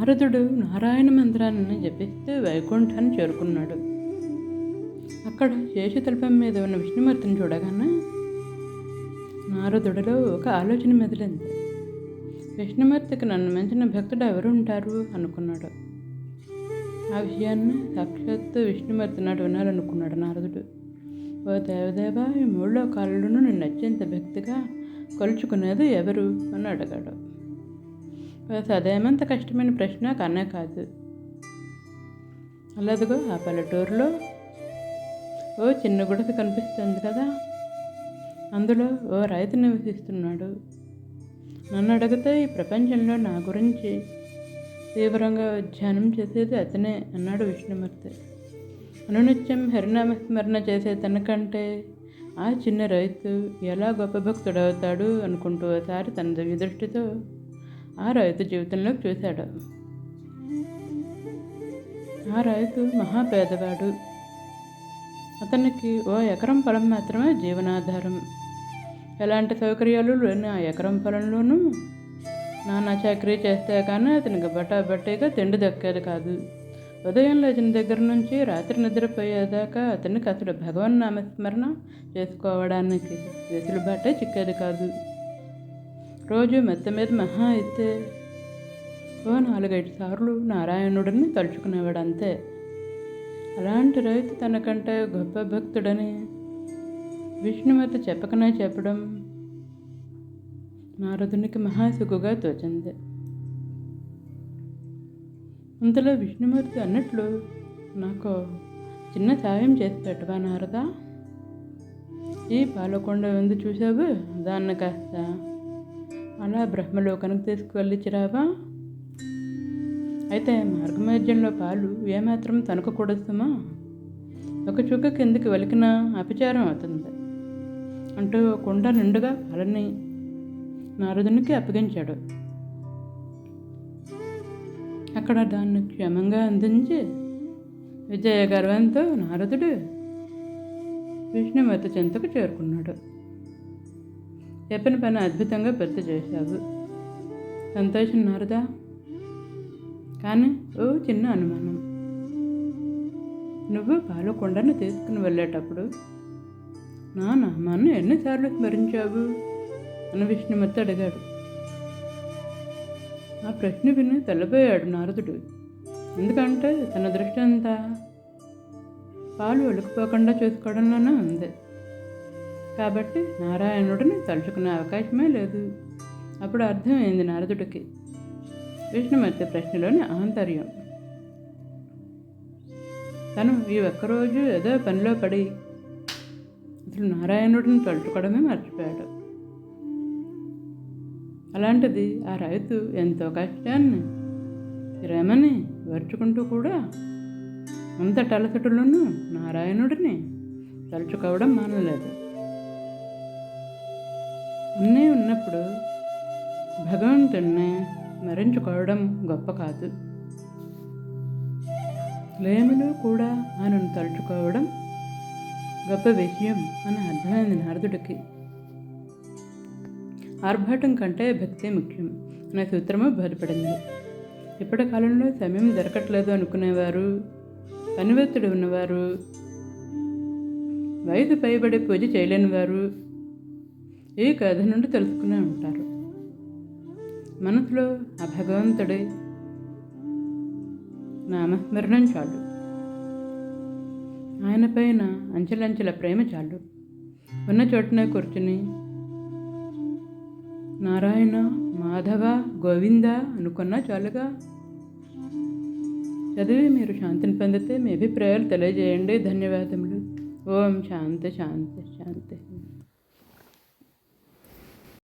నారదుడు నారాయణ మంత్రాన్ని జపిస్తూ వైకుంఠాన్ని చేరుకున్నాడు. అక్కడ శేషతల్పం మీద ఉన్న విష్ణుమూర్తిని చూడగానే నారదుడిలో ఒక ఆలోచన మెదిలింది. విష్ణుమూర్తికి నన్ను మించిన భక్తుడు ఎవరు ఉంటారు అనుకున్నాడు. ఆ విషయాన్ని సాక్షాత్తు విష్ణుమూర్తి నాడు వినాలనుకున్నాడు నారదుడు. ఓ దేవదేవ ఈ మూడో కాళ్ళను నిన్ను అత్యంత భక్తిగా కొలుచుకునేది ఎవరు? అని అడిగాడు. అదేమంత కష్టమైన ప్రశ్న కన్నా కాదు. అలాదిగో ఆ పల్లెటూరులో ఓ చిన్న గుడిసె కనిపిస్తుంది కదా. అందులో ఓ రైతు నివసిస్తున్నాడు. నన్ను అడిగితే ఈ ప్రపంచంలో నా గురించి తీవ్రంగా ధ్యానం చేసేది అతనే అన్నాడు విష్ణుమూర్తి. అనునిత్యం హరినామస్మరణ చేసే తనకంటే ఆ చిన్న రైతు ఎలా గొప్ప భక్తుడవుతాడు అనుకుంటూ ఒకసారి తన దివ్య దృష్టితో ఆ రైతు జీవితంలోకి చూశాడు. ఆ రైతు మహా పేదవాడు అతనికి ఓ ఎకరం పొలం మాత్రమే జీవనాధారం. ఎలాంటి సౌకర్యాలు లేని ఆ ఎకరం పొలంలోనూ నానా చాకరీ చేస్తే కానీ అతనికి బట్టా బట్టేగా తిండి దక్కేది కాదు. ఉదయం లేచిన దగ్గర నుంచి రాత్రి నిద్రపోయేదాకా అతనికి అసలు భగవన్ నామస్మరణ చేసుకోవడానికి వెసులుబాటే చిక్కేది కాదు. రోజు మెత్త మీద మహా అయితే ఓ నాలుగైదు సార్లు నారాయణుడిని తలుచుకునేవాడు అంతే అలాంటి రైతు తనకంటే గొప్ప భక్తుడని విష్ణుమతి చెప్పకనే చెప్పడం నారదునికి మహాసుగుగా తోచింది. అంతలో విష్ణుమూర్తి అన్నట్లు నాకు చిన్న సాయం చేసి పెట్టవా నారదా? ఈ పాలకొండ ఉంది చూసావు దాన్ని కాస్త అలా బ్రహ్మలోకానికి తీసుకువెళ్ళిచ్చిరావా? అయితే మార్గమధ్యంలో పాలు ఏమాత్రం తనకు సుమా ఒక చుక్క కిందికి వెలికినా అపచారం అవుతుంది. అంటూ కుండ నిండుగా పాలని నారదునికి అప్పగించాడు. అక్కడ దాన్ని క్షేమంగా అందించి విజయ గర్వంతో నారదుడు విష్ణుమతి చెంతకు చేరుకున్నాడు. చెప్పిన పని అద్భుతంగా పూర్తి చేశావు. సంతోషం నారదా? కానీ ఓ చిన్న అనుమానం. నువ్వు పాలకొండను తీసుకుని వెళ్ళేటప్పుడు నా నామాన్ని ఎన్నిసార్లు స్మరించావు? అని విష్ణుమూర్తి అడిగాడు. ఆ ప్రశ్న విని తెల్లబోయాడు నారదుడు. ఎందుకంటే తన దృష్టి అంతా పాలు ఒలికిపోకుండా చూసుకోవడంలోనే ఉంది. కాబట్టి నారాయణుడిని తలుచుకునే అవకాశమే లేదు. అప్పుడు అర్థమైంది నారదుడికి. విష్ణుమూర్తి ప్రశ్నలోని ఆంతర్యం. తను ఈ ఒక్కరోజు ఏదో పనిలో పడి అసలు నారాయణుడిని తలుచుకోవడమే మర్చిపోయాడు. అలాంటిది ఆ రైతు ఎంతో కష్టాన్ని శ్రమని వర్చుకుంటూ కూడా అంత టలసటులను నారాయణుడిని తలుచుకోవడం మానలేదు. ఉన్నే ఉన్నప్పుడు భగవంతుణ్ణి స్మరించుకోవడం గొప్ప కాదు. లేమిలో కూడా ఆయనను తలుచుకోవడం గొప్ప విషయం అని అర్థమైంది నారదుడికి. ఆర్భాటం కంటే భక్తి ముఖ్యం అనే సూత్రము బోధపడింది. ఇప్పటి కాలంలో సమయం దొరకట్లేదు అనుకునేవారు పనివెత్తుడు ఉన్నవారు వయసు పైబడి పూజ చేయలేని వారు ఈ కథ నుండి తెలుసుకునే ఉంటారు. మనసులో ఆ భగవంతుడి నామస్మరణం చాలు. ఆయన పైన అంచెలంచెల ప్రేమ చాలు. ఉన్న చోటనే కూర్చుని నారాయణ మాధవ గోవింద అనుకున్నా చాలుగా. చదివి మీరు శాంతిని పొందితే మీ అభిప్రాయాలు తెలియజేయండి. ధన్యవాదములు. ఓం శాంతి శాంతి.